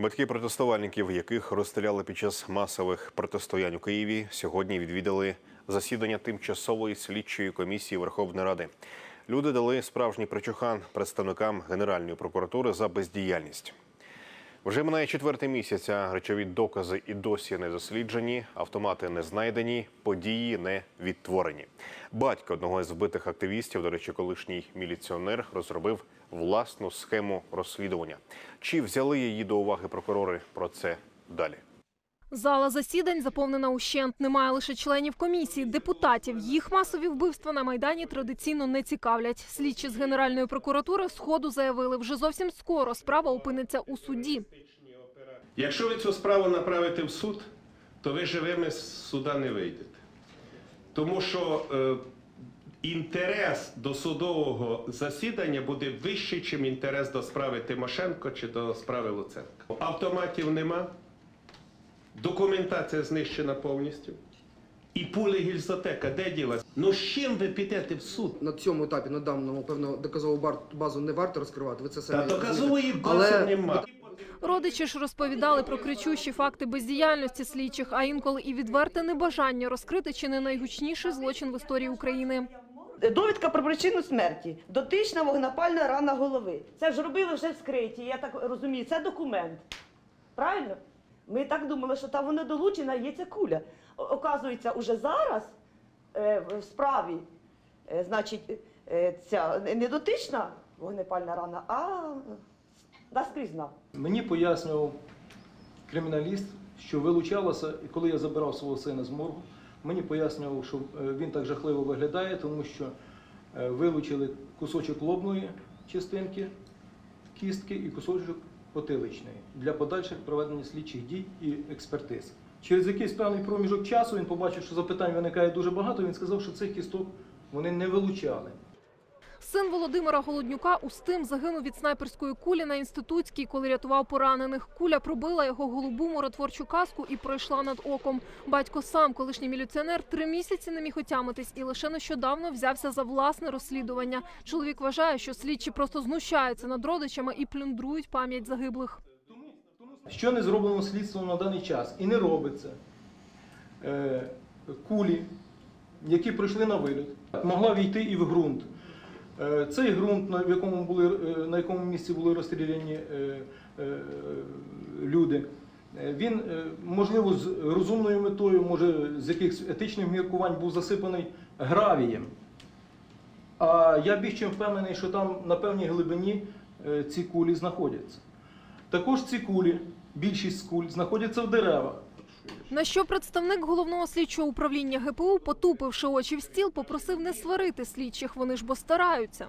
Батьки протестувальників, яких розстріляли під час масових протистоянь у Києві, сьогодні відвідали засідання тимчасової слідчої комісії Верховної Ради. Люди дали справжній причухан представникам Генеральної прокуратури за бездіяльність. Вже минає четвертий місяць, а речові докази і досі не досліджені, автомати не знайдені, події не відтворені. Батько одного з вбитих активістів, до речі, колишній міліціонер, розробив власну схему розслідування. Чи взяли її до уваги прокурори? Про це далі. Зала засідань заповнена ущент. Немає лише членів комісії, депутатів. Їх масові вбивства на майдані традиційно не цікавлять. Слідчі з генеральної прокуратури сходу заявили, вже зовсім скоро справа опиниться у суді. Якщо ви цю справу направите в суд, то ви живими з суда не вийдете. Тому що е, інтерес до судового засідання буде вищий, ніж інтерес до справи Тимошенко чи до справи Луценка. Автоматів нема, документація знищена повністю. І пули гільзотека, де ділась? Ну з чим ви підете в суд? на цьому етапі на даному певно доказову базу не варто розкривати. Ви це самі Та доказової бази Але нема. Родичі ж розповідали про кричущі факти бездіяльності слідчих, а інколи і відверте небажання розкрити чи не найгучніший злочин в історії України. Довідка про причину смерті. Дотична вогнепальна рана голови. Це ж робили вже вскриті, я так розумію, це документ. Правильно? Ми так думали, що там воно долучена, є ця куля. Оказується, уже зараз е, в справі, е, значить, е, ця не дотична вогнепальна рана, а наскрізна. Мені пояснював криміналіст, що вилучалося, і коли я забирав свого сина з моргу, мені пояснював, що е, він так жахливо виглядає, тому що е, вилучили кусочок лобної частинки кістки і кусочок потиличної для подальших проведення слідчих дій і експертиз. Через якийсь певний проміжок часу він побачив, що запитань виникає дуже багато. Він сказав, що цих кісток вони не вилучали. Син Володимира Голоднюка Устим загинув від снайперської кулі на інститутській, коли рятував поранених. Куля пробила його голубу миротворчу каску і пройшла над оком. Батько сам, колишній міліціонер, три місяці не міг отямитись і лише нещодавно взявся за власне розслідування. Чоловік вважає, що слідчі просто знущаються над родичами і плюндрують пам'ять загиблих. Що не зроблено слідством на даний час і не робиться. Е, кулі, які прийшли на виліт, могла війти і в ґрунт. Е, цей ґрунт, на якому, були, е, на якому місці були розстріляні е, люди, він, можливо, з розумною метою, може, з якихось етичних міркувань був засипаний гравієм. А я більш чим впевнений, що там на певній глибині ці кулі знаходяться. Також ці кулі, більшість куль, знаходяться в деревах. На що представник головного слідчого управління ГПУ, потупивши очі в стіл, попросив не сварити слідчих. Вони ж бо стараються.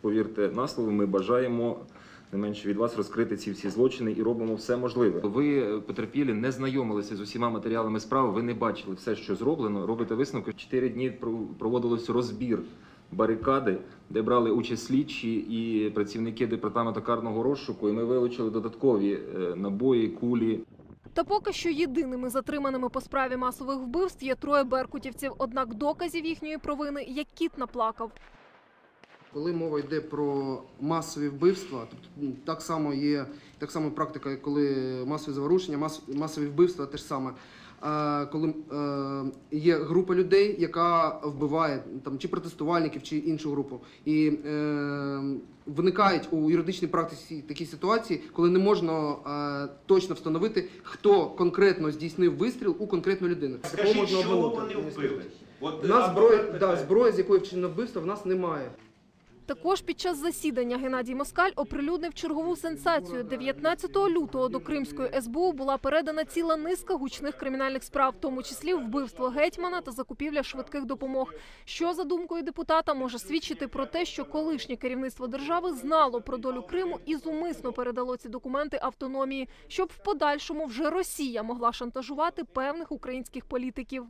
Повірте на слово, ми бажаємо не менше від вас розкрити ці всі злочини і робимо все можливе. Ви е, потерпілі не знайомилися з усіма матеріалами справи. Ви не бачили все, що зроблено. Робите висновки. Чотири дні проводилось розбір барикади, де брали участь слідчі і працівники департаменту карного розшуку. І ми вилучили додаткові е, набої, кулі. Та поки що єдиними затриманими по справі масових вбивств є троє беркутівців. Однак доказів їхньої провини як кіт наплакав. Коли мова йде про масові вбивства, тобто так само є так само практика, коли масові заворушення, мас, масові вбивства теж саме. Е, коли е, є група людей, яка вбиває там чи протестувальників, чи іншу групу, і е, виникають у юридичній практиці такі ситуації, коли не можна е, точно встановити, хто конкретно здійснив вистріл у конкретну людину. Скажіть, чого вони вбили? От, У нас да, зброї, з якої вчинено вбивство, в нас немає. Також під час засідання Геннадій Москаль оприлюднив чергову сенсацію. 19 лютого до Кримської СБУ була передана ціла низка гучних кримінальних справ, в тому числі вбивство гетьмана та закупівля швидких допомог. Що за думкою депутата може свідчити про те, що колишнє керівництво держави знало про долю Криму і зумисно передало ці документи автономії, щоб в подальшому вже Росія могла шантажувати певних українських політиків.